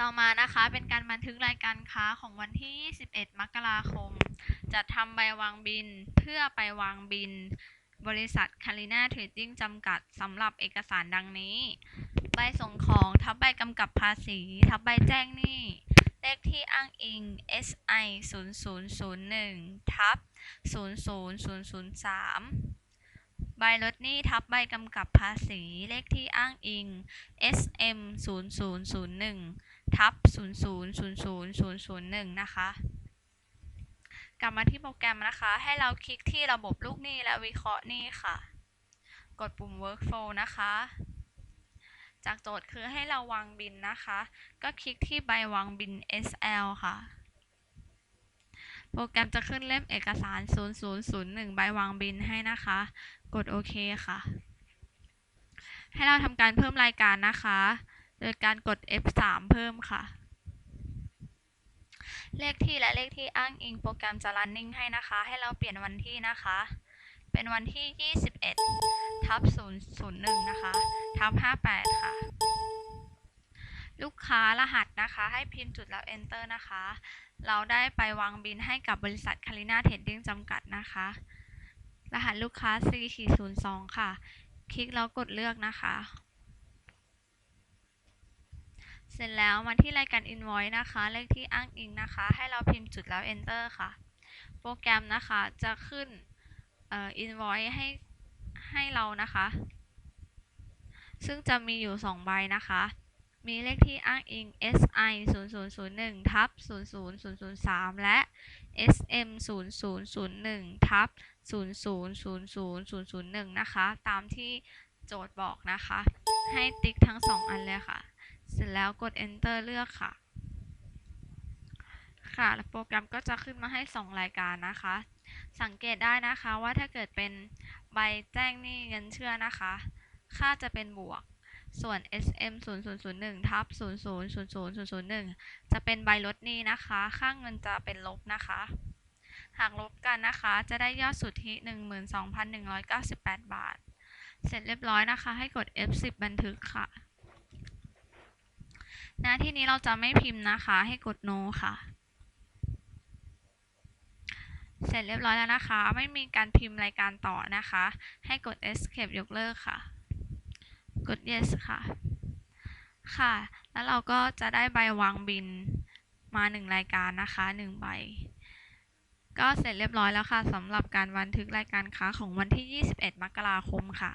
ต่อมานะคะเป็นการบันทึกรายการค้าของวันที่ 21 มกราคม จัดทำใบวางบินเพื่อไปวางบิน บริษัทคาริน่าเทรดดิ้งจำกัดสำหรับเอกสารดังนี้ ใบส่งของทับใบกำกับภาษี ทับใบแจ้งหนี้ เลขที่อ้างอิง SI 0001ทับ00003ใบลดหนี้ทับใบกำกับภาษีเลขที่อ้างอิง SM 0001 ทับ000001 นะคะ กลับมาที่โปรแกรมนะคะ ให้เราคลิกที่ระบบลูกหนี้และวิเคราะห์หนี้ค่ะ กดปุ่ม workflow นะคะ จากโจทย์คือให้เราวางบินนะคะ ก็คลิกที่ใบวางบิน SL ค่ะโปรแกรมจะขึ้นเล่มเอกสาร 0001 ใบวางบินให้นะคะ กดโอเคค่ะ ให้เราทำการเพิ่มรายการนะคะ โดยการกด F3 เพิ่มค่ะ เลขที่และเลขที่อ้างอิงโปรแกรมจะ running ให้นะคะ ให้เราเปลี่ยนวันที่นะคะ เป็นวันที่ 21 ทับ001 นะคะ ทับ58 ค่ะ ลูกค้ารหัสนะคะ ให้พิมพ์จุดแล้ว enter นะคะ เราได้ไปวางบินให้กับบริษัทคาริน่าเทรดดิ้งจำกัดนะคะ รหัสลูกค้า C-02 ค่ะ คลิกแล้วกดเลือกนะคะ เสร็จแล้วมาที่รายการ invoice นะคะ เลขที่อ้างอิงนะคะ ให้เราพิมพ์จุดแล้ว enter ค่ะ โปรแกรมนะคะจะขึ้นเอ่อ invoice ให้ให้เรานะคะ ซึ่งจะมีอยู่ 2 ใบนะคะ มีเลขที่อ้างอิง SI 0001ทับ00003 และ SM 0001ทับ0000001นะคะ ตามที่โจทย์บอกนะคะ ให้ติ๊กทั้ง 2 อันเลยค่ะ เสร็จแล้วกด enter เลือกค่ะ ค่ะโปรแกรมก็จะขึ้นมาให้ 2 รายการนะคะ สังเกตได้นะคะว่าถ้าเกิดเป็นใบแจ้งหนี้เงินเชื่อนะคะ ค่าจะเป็นบวก ส่วน SM 0001ทับ000001 จะเป็นใบลดหนี้นะคะ ค่าเงินจะเป็นลบนะคะ หากลบกันนะคะ จะได้ยอดสุทธิ 12,198 บาท เสร็จเรียบร้อยนะคะ ให้กด F10 บันทึกค่ะ น้าที่นี้เราจะไม่พิมพ์นะคะ ให้กด no ค่ะ เสร็จเรียบร้อยแล้วนะคะ ไม่มีการพิมพ์รายการต่อนะคะ ให้กด escape ยกเลิกค่ะ กด yes ค่ะ ค่ะ แล้วเราก็จะได้ใบวางบินมาหนึ่งรายการนะคะหนึ่งใบก็เสร็จเรียบร้อยแล้วค่ะสำหรับการบันทึกรายการค้าของวันที่ 21 มกราคมค่ะ